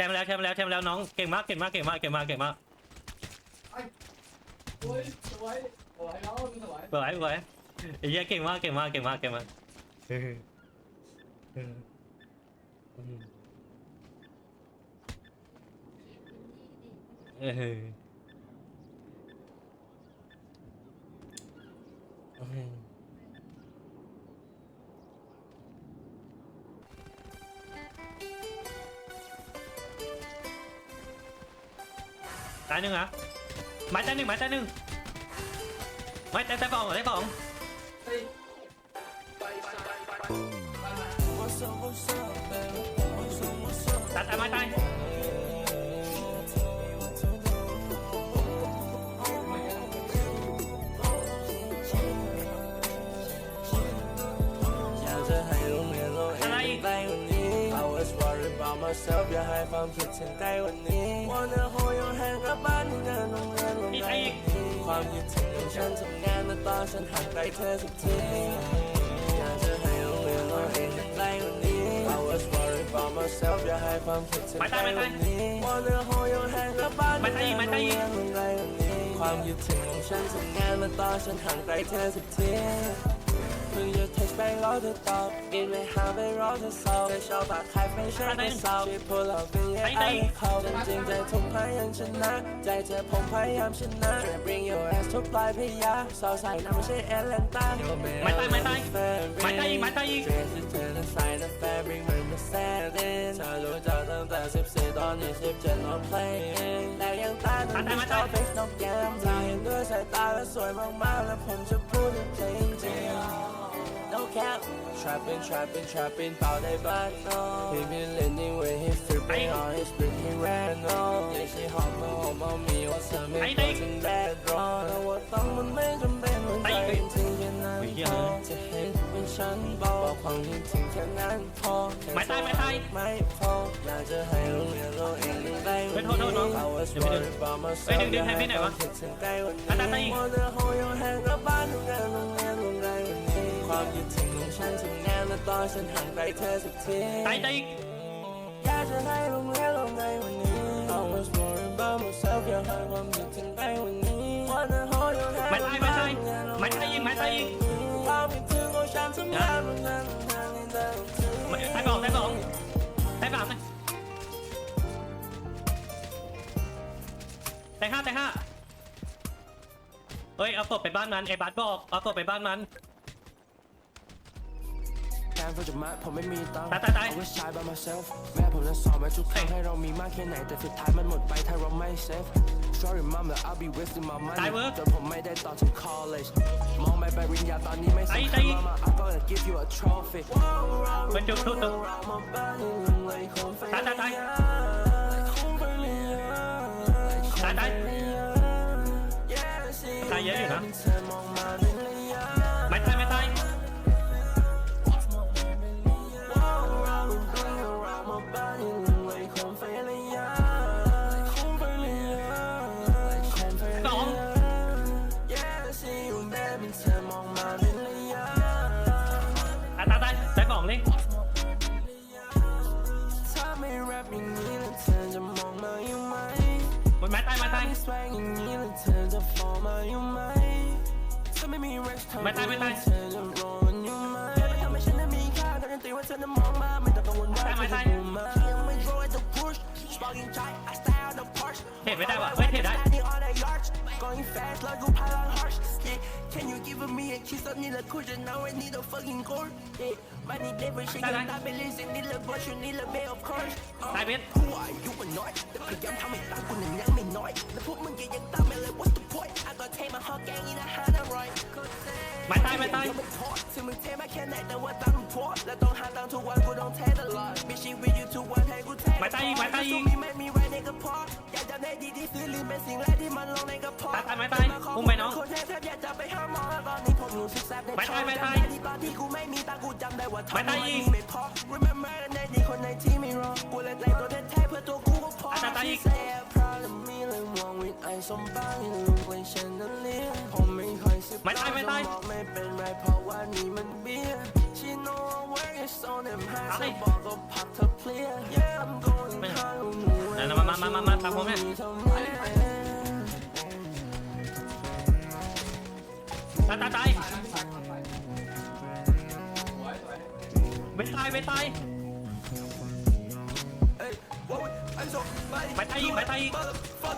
ชมป์แล้วแชมป์แล้วแชมป์แล้วน้องเก่งมากเก่งมากเก่งมากเก่งมากเก่งมากสวยสวยสวยน้องสวยสวยสวยไอ้เหี้ยเก่งมากเก่งมากเก่งมากเก่งมากเออ ตายหนึ่งอะไม้ตายหนึ่งไม้ตายหนึ่งไม้ตายตายสองตายสองตายตายไม้ตาย worried about myself อยากให้ความคิดถึงใกล้กว่านี้ Wanna hold your hand กลับบ้านที่เดินโรงเรียนโรงอีกเรีไอ้ยนอีกความคิดถึงของฉันทำงานมาตอนฉันห่างไกลเธอสักทีอยากจะให้โรงเรียนเราเองเป็นไกลกว่านี้ I was worried about myself อยากให้ความคิดถึงใกล้กว่านี้ Wanna hold your hand กลับบ้านที่เดินโรงเรียนโรงเรียน ความคิดถึงของฉันทำงานมาต่อฉันห่างไกลเธอสักทีเพิ่งจะ text ไปรอเธอตอบบินไปหาไปรอเธอสอบเธอชอบปากใครไม่ใช่ไม่สาวช่วยพูดเราเป็นยังไงเขาจริงใจทุ่มพยายามชนะใจเธอผมพยายามชนะ bring your ass ทุกปลายพยาสาวใส่น้ำไม่ใช่แอตแลนตาไม่ตายไม่ตายไม่ตายอีกไม่ตายอีกเธอเธอใส่น้ำแฟบริงมันมาแซ่ดินเธอรู้จักตั้งแต่สิบสี่ตอนนี้สิบเจ็ดน้อง playing แต่ยังตา หนึ่งที่ชอบ face นกแก้มเธอเห็นด้วยสายตาและสวยมากๆและผมจะพูดจริงจริง no cap trapping trapping trapping เป่าได้บ้านน้อง he been leaning when he flipping on his split he ran on อยากใช้หอมมาหอมมามีว่าเธอไม่ควรถึงแดดร้อนแต่ว่าต้องมันไม่จำเป็นหัวใจจริงแค่นั้นพอจะเห็นเป็นฉันบอกความจริงถึงแค่นั้นพอไม่ตายไม่ตายไม่พออยากจะให้รงเรียนเราเองได้เฮ้ย โทษโทษน้องเดี๋ยวไปดึง worried about myself เดึงดึงให้พี่หน่อยวะคิดถึงใกล้วันอะตายตายอีนี้ก Wanna hold your hand กลับบ้านโรงเรียนโรงเรียนโรงเรียนวันนี้ความคิดถึงของฉันทำงานมาตอนฉันห่างไกลเธอสักทีตายตายอีกอยากจะให้โรง ตายห้าตายห้าเฮ้ยเอาศพไปบ้านมันไอ้บัสบอกเอาศพไปบ้านมันแทนก็จะมาผมไม่มีตังค์ตายตายตาย เอาไว้ใช้ by myself แม่ผมนั้นสอนมาทุกครั้งให้เรามีมากแค่ไหนแต่สุดท้ายมันหมดไปถ้าเราไม่ safe Sorry mom but I'll be wasting my money ตายเว้ยจนผมไม่ได้ต่อถึง college มองไปปริญญาตอนนี้ไม่ตายสำตาคัยญ mama I gonna give you a trophy เป็นจุดทุกตัวตายตายตาย ตายตาย ไม่ไายไม่ไายเทรดไม่ได้ว่ะเฮ้ยเทรดได้ going fast แล้วกูพลัง harsh yeah can you give me a kiss ตอนนี้ละคุณจะ know I need a fucking core yeah มันนี่ never shake ตายตาตายไปเลยสิ่งนี้ละ but you need a bit of course ตายเบส Who are you มันน้อยแต่พยายามทำให้ตามกูนั้นยังไม่น้อยแล้วพวกมึงก็ยังตามไม่เลย What's the point I got take my whole gang in a hand and right ไม่ตายไม่ตายยังไม่ทอดถึงมึงเทมาแค่ไหนแต่ว่าตั้งพอดและต้องหาตังค์ทุกวันกูต้องเทตลอดมีชีวิตอยู่ทุกวันให้กูเทไม่ตายอีกไม่ตาย เป็นสิ่งแรกที่มันลงในกระเพาะตายตายไม่ตายอุ้มไปน้องคนแทบอยากจะไปหาหมอตอนนี้ผมรู้สึกแสบในไม่ตายไม่ตายจำด้ที่ตอนที่กูไม่มีตังค์กูจำได้ว่าไม่ตายอีกไม่พอ remember กันได้ดีคนในที่ไม่รอกูเลยแต่งตัวแท้เพื่อตัวกูก็พอตายตายอีก She say I'm proud of me เลยมองวิดไอสมบัติลูกเลยฉันนั้นเลี้ยงผมไม่ค่อยสิบไม่ตายไม่ตายสองไม่เป็นไรเพราะว่านี่มันเบี้ย She know I work is so damn hard ตาย so บอกก็พักเธอเพลีย Yeah I'm going hard หนูมามามามาตามผมเนี่ย ตายตายตายไม่ตายไม่ตายไม่ตายอีกไม่ตายอีกตาย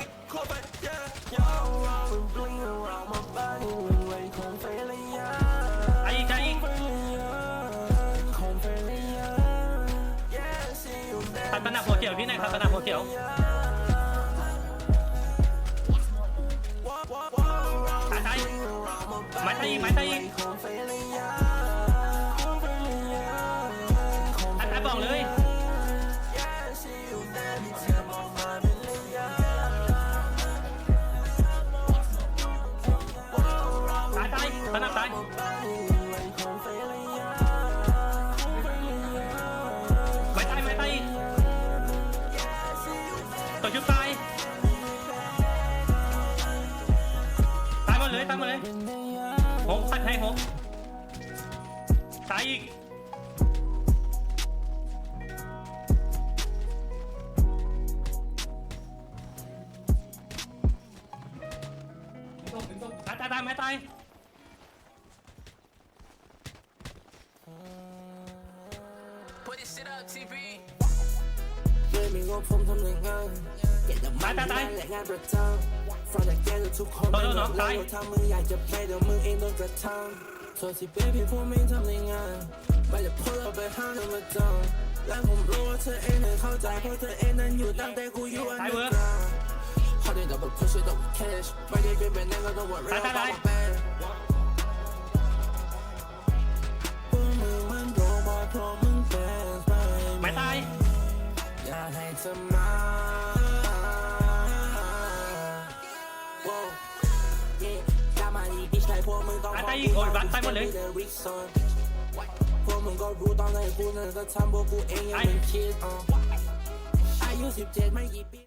อีกตายอีกตัดตะหนักหัวเขียวพี่หนายครับตะหนักหัวเขียว ตายอีกไม่ตายอีกตาบอกเลย หกพันให้หกตายอีกดึงส้มดึงส้มตายตายตายไม่ตายไม่มีงบผมทำหน่วยงานเก็บดอกไม้ที่บ้านและงานประจำ ฟังจากแกทุกคนไม่หลอกเลยถ้ามึงอยากจะไปเดี๋ยวมึงเองโดนกระทำโทษที่ baby พวกไม่ทำในงานไม่ได้พูดเราไปห้างในมาจังและผมรู้ว่าเธอเองนั้นเข้าใจเพราะเธอเองนั้นอยู่ตั้งแต่กูอยู่อันเดอร์กราวด์ How they double push it double cash ไม่ได้เป็นแบบนั้นก็ต้อง worry about my bad พว อีกโอ้ยบัตรตายหมดเลยพวกมึงก็รู้ตอนไหนกูนั่นก็ทำพวกกูเองยังไม่คิดอายุสิบเจ็ดไม่กี่ปี